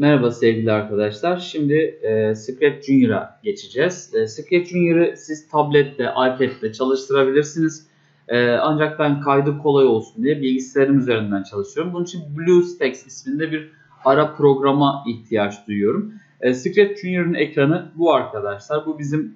Merhaba sevgili arkadaşlar. Şimdi e, Scratch Junior'a geçeceğiz. E, Scratch Junior'ı siz tablette, iPad'de çalıştırabilirsiniz. E, ancak ben kaydı kolay olsun diye bilgisayarım üzerinden çalışıyorum. Bunun için BlueStacks isminde bir ara programa ihtiyaç duyuyorum. E, Scratch Junior'ın ekranı bu arkadaşlar. Bu bizim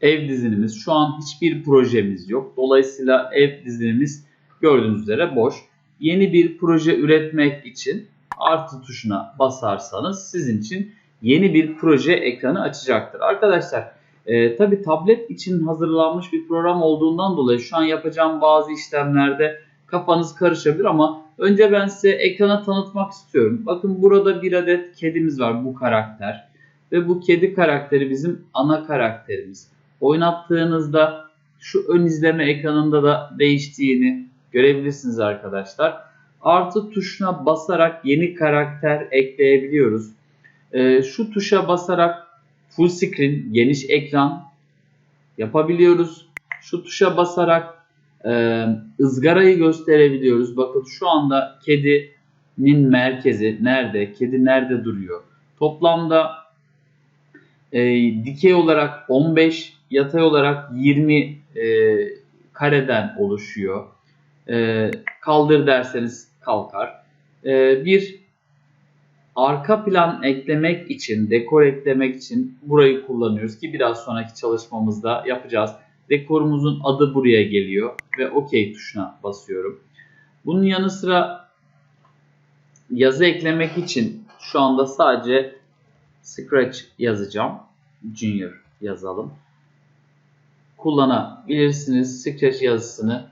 ev dizinimiz. Şu an hiçbir projemiz yok. Dolayısıyla ev dizinimiz gördüğünüz üzere boş. Yeni bir proje üretmek için artı tuşuna basarsanız sizin için yeni bir proje ekranı açacaktır. Arkadaşlar e, tabi tablet için hazırlanmış bir program olduğundan dolayı şu an yapacağım bazı işlemlerde kafanız karışabilir ama önce ben size ekrana tanıtmak istiyorum. Bakın burada bir adet kedimiz var bu karakter ve bu kedi karakteri bizim ana karakterimiz. Oynattığınızda şu ön izleme ekranında da değiştiğini görebilirsiniz arkadaşlar artı tuşuna basarak yeni karakter ekleyebiliyoruz. E, şu tuşa basarak full screen geniş ekran yapabiliyoruz. Şu tuşa basarak e, ızgarayı gösterebiliyoruz. Bakın şu anda kedinin merkezi nerede? Kedi nerede duruyor? Toplamda e, dikey olarak 15, yatay olarak 20 e, kareden oluşuyor. E, kaldır derseniz kalkar. Ee, bir arka plan eklemek için, dekor eklemek için burayı kullanıyoruz ki biraz sonraki çalışmamızda yapacağız. Dekorumuzun adı buraya geliyor ve OK tuşuna basıyorum. Bunun yanı sıra yazı eklemek için şu anda sadece Scratch yazacağım. Junior yazalım. Kullanabilirsiniz. Scratch yazısını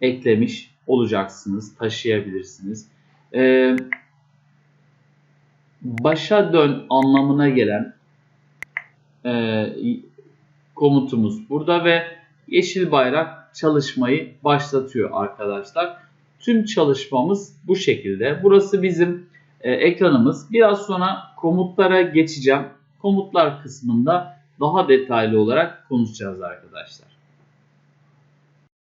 eklemiş olacaksınız, taşıyabilirsiniz. Ee, başa dön anlamına gelen e, komutumuz burada ve yeşil bayrak çalışmayı başlatıyor arkadaşlar. Tüm çalışmamız bu şekilde. Burası bizim e, ekranımız. Biraz sonra komutlara geçeceğim. Komutlar kısmında daha detaylı olarak konuşacağız arkadaşlar.